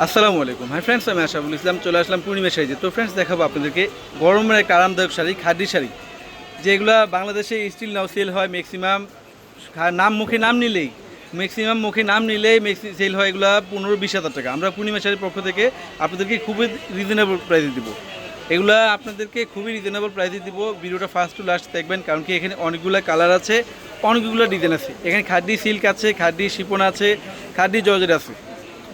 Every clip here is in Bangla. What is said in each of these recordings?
আসসালামু আলাইকুম। হাই ফ্রেন্ডস আমি আশাফুল ইসলাম, চলে আসলাম পূর্ণিমা শাড়িতে। তো ফ্রেন্ডস দেখাবো আপনাদেরকে গরমের একটা আরামদায়ক শাড়ি খাদি শাড়ি, যেগুলো বাংলাদেশে স্টিল নাও সেল হয় ম্যাক্সিমাম নাম মুখে নাম নিলেই ম্যাক্সিমাম মুখে নাম নিলেই ম্যাক্সি সেল হয় এগুলো পনেরো বিশ হাজার টাকা। আমরা পূর্ণিমা শাড়ির পক্ষ থেকে আপনাদেরকে খুবই রিজনেবল প্রাইসে দিব। এগুলা আপনাদেরকে খুবই রিজনেবল প্রাইসে দিব। ভিডিওটা ফার্স্ট টু লাস্ট দেখবেন, কারণ কি এখানে অনেকগুলো কালার আছে, অনেকগুলো ডিজাইন আছে। এখানে খাদি সিল্ক আছে খাদি শিপন আছে খাদি জর্জেট আছে।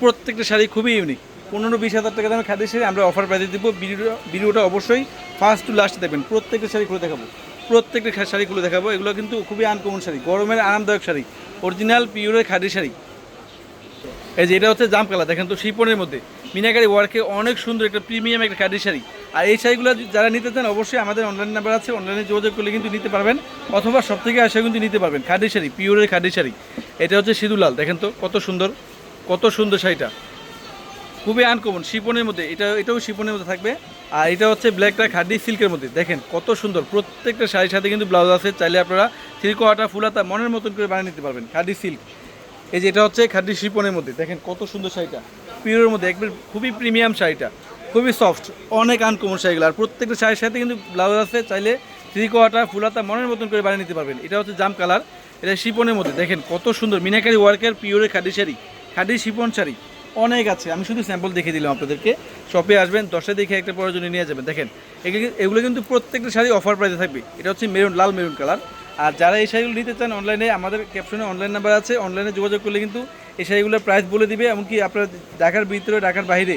প্রত্যেকটা শাড়ি খুবই ইউনিক পনেরো বিশ হাজার টাকা দামে খাদি শাড়ি আমরা অফার প্রাইসে দিব। ভিডিও ভিডিওটা অবশ্যই ফার্স্ট টু লাস্ট দেখবেন। প্রত্যেকটা শাড়ি খুলে দেখাবো। প্রত্যেকটা শাড়ি খুলে দেখাবো। এগুলো কিন্তু খুবই আনকমন শাড়ি। গরমের আরামদায়ক শাড়ি। অরিজিনাল পিওরের খাদি শাড়ি। এই যে এটা হচ্ছে জাম কালার দেখেন তো শিপনের মধ্যে। মিনাকারি ওয়ার্কে অনেক সুন্দর একটা প্রিমিয়াম একটা খাদি শাড়ি। আর এই শাড়িগুলো যারা নিতে চান অবশ্যই আমাদের অনলাইন নাম্বার আছে। অনলাইনে যোগাযোগ করলে কিন্তু নিতে পারবেন। অথবা সব থেকে আসে কিন্তু নিতে পারবেন। খাদি শাড়ি পিওরের খাদি শাড়ি। এটা হচ্ছে সিঁদুলাল দেখেন তো কত সুন্দর। কত সুন্দর শাড়িটা। খুবই আনকমন শিপনের মধ্যে, এটা, এটাও শিপনের মধ্যে থাকবে। আর এটা হচ্ছে ব্ল্যাকটা খাদি সিল্কের মধ্যে। দেখেন কত সুন্দর, প্রত্যেকটা শাড়ির সাথে কিন্তু ব্লাউজ আছে, চাইলে আপনারা থ্রি কোয়াটা ফুলাতা মনের মতন করে বানিয়ে নিতে পারবেন খাদি সিল্ক এই যে এটা হচ্ছে খাদি শিপনের মধ্যে, দেখেন কত সুন্দর শাড়িটা। পিওরের মধ্যে, একবার খুবই প্রিমিয়াম শাড়িটা, খুবই সফট অনেক আনকমন শাড়িগুলো। আর প্রত্যেকটা শাড়ির সাথে কিন্তু ব্লাউজ আছে, চাইলে থ্রি কোয়াটা ফুলাতা মনের মতন করে বানিয়ে নিতে পারবেন। এটা হচ্ছে জাম কালার এটা শিপনের মধ্যে, দেখেন কত সুন্দর, মিনাকারি ওয়ার্কের পিওরের খাদি শাড়ি। খাদি শিপন শাড়ি। অনেক আছে, আমি শুধু স্যাম্পল দেখিয়ে দিলাম আপনাদেরকে। শপে আসবেন দশটা দেখে একটা প্রয়োজনে নিয়ে যাবেন। দেখেন, এগুলো কিন্তু প্রত্যেকটা শাড়ি অফার প্রাইসে থাকবে। এটা হচ্ছে মেরুন লাল মেরুন কালার আর যারা এই শাড়িগুলো নিতে চান অনলাইনে আমাদের ক্যাপশনে অনলাইন নাম্বার আছে। অনলাইনে যোগাযোগ করলে কিন্তু এই শাড়িগুলোর প্রাইস বলে দিবে। এমনকি আপনারা ঢাকার ভিতরে, ঢাকার বাইরে,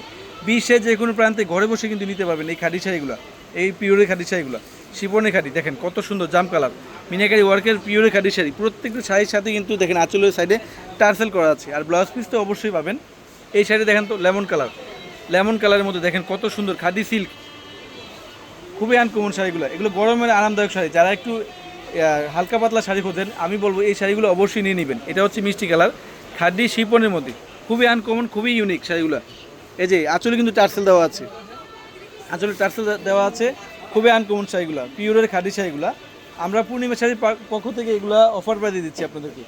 বিশ্বের যে কোনো প্রান্তে ঘরে বসে কিন্তু নিতে পারবেন এই খাদি শাড়িগুলো, এই পিওরের খাদি শাড়িগুলো। শিবনের খাদি দেখেন কত সুন্দর জাম কালার। মিনাকারি ওয়ার্কের পিওরে খাদি শাড়ি, প্রত্যেকটা শাড়ির সাথে কিন্তু দেখেন আঁচলের সাইডে টার্সেল করা আছে। আর ব্লাউজ পিস তো অবশ্যই পাবেন। এই শাড়ি দেখেন তো লেমন কালার লেমন কালারের মধ্যে দেখেন কত সুন্দর খাদি সিল্ক খুবই আনকমন শাড়িগুলো। এগুলো গরমের আরামদায়ক শাড়ি। যারা একটু হালকা পাতলা শাড়ি খোঁজেন, আমি বলব এই শাড়িগুলো অবশ্যই নিয়ে নেবেন। এটা হচ্ছে মিষ্টি কালার। খাদি শিপনের মধ্যে। খুবই আনকমন খুবই ইউনিক শাড়িগুলো। এই যে, আঁচলে কিন্তু টার্সেল দেওয়া আছে। আঁচলে টার্সেল দেওয়া আছে। খুবই আনকমন শাড়িগুলো পিওরের খাদি শাড়িগুলো আমরা পূর্ণিমা শাড়ির পক্ষ থেকে এগুলো অফার প্রাইজে দিচ্ছি আপনাদেরকে।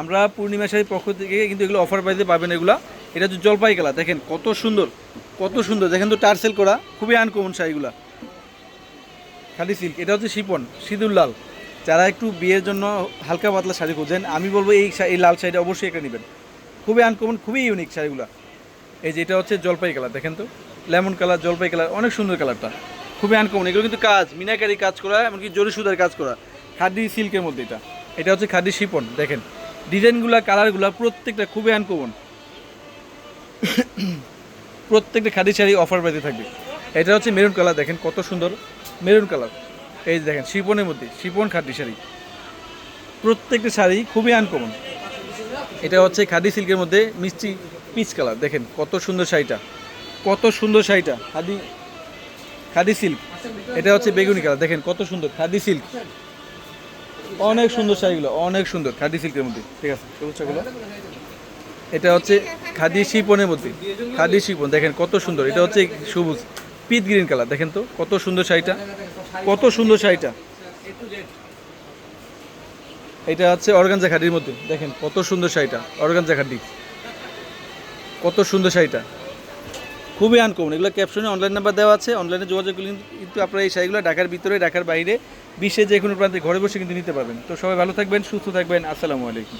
আমরা পূর্ণিমা শাড়ির পক্ষ থেকে কিন্তু এগুলো অফার প্রাইজে পাবেন এগুলো। এটা হচ্ছে জলপাই কালার দেখেন কত সুন্দর কত সুন্দর। দেখেন তো টার্সেল করা খুবই আনকমন শাড়িগুলো খালি সিল্ক এটা হচ্ছে শিপন, সিঁদুর লাল। যারা একটু বিয়ের জন্য হালকা পাতলা শাড়ি খোঁজেন, আমি বলব এই এই লাল শাড়িটা অবশ্যই একটা নেবেন। খুবই আনকমন খুবই ইউনিক শাড়িগুলো। এই যে এটা হচ্ছে জলপাই কালার দেখেন তো। লেমন কালার, জলপাই কালার, অনেক সুন্দর কালারটা। খুবই আনকমন এগুলো কিন্তু কাজ, মিনাকারি কাজ করা, এমনকি জরি সুতার কাজ করা। খাদি সিল্কের মধ্যে এটা। এটা হচ্ছে খাদি শিপন দেখেন। ডিজাইনগুলা, কালারগুলা প্রত্যেকটা খুবই আনকমন প্রত্যেকটা খাদি শাড়ি অফার পেতে থাকবে। এটা হচ্ছে মেরুন কালার দেখেন কত সুন্দর। মেরুন কালার এই দেখেন শিপনের মধ্যে শিপন খাদি শাড়ি। প্রত্যেকটা শাড়ি খুবই আনকমন এটা হচ্ছে খাদি সিল্কের মধ্যে মিষ্টি পিচ কালার দেখেন কত সুন্দর শাড়িটা। কত সুন্দর শাড়িটা। খাদি খাদি সিল্ক। এটা হচ্ছে বেগুনি কালার। দেখেন কত সুন্দর খাদি সিল্ক। অনেক সুন্দর শাড়িগুলো, অনেক সুন্দর খাদি সিল্কের মধ্যে। ঠিক আছে সবুজগুলো এটা হচ্ছে খাদি শিপনের মধ্যে। খাদি শিপন দেখেন কত সুন্দর। এটা হচ্ছে সবুজ পিট গ্রিন কালার। দেখেন তো, কত সুন্দর শাড়িটা। কত সুন্দর শাড়িটা। এটা হচ্ছে অর্গানজা খাডির মধ্যে। দেখেন কত সুন্দর শাড়িটা, অর্গানজা খাডি কত সুন্দর শাড়িটা। খুবই আনকমন এগুলো ক্যাপশনে অনলাইন নাম্বার দেওয়া আছে অনলাইনে যোগাযোগ করলে কিন্তু আপনারা এই শাড়িগুলো ঢাকার ভিতরে, ঢাকার বাইরে, বিশ্বের যে কোনো প্রান্তে ঘরে বসে কিন্তু নিতে পারবেন। তো সবাই ভালো থাকবেন, সুস্থ থাকবেন, আসসালামু আলাইকুম।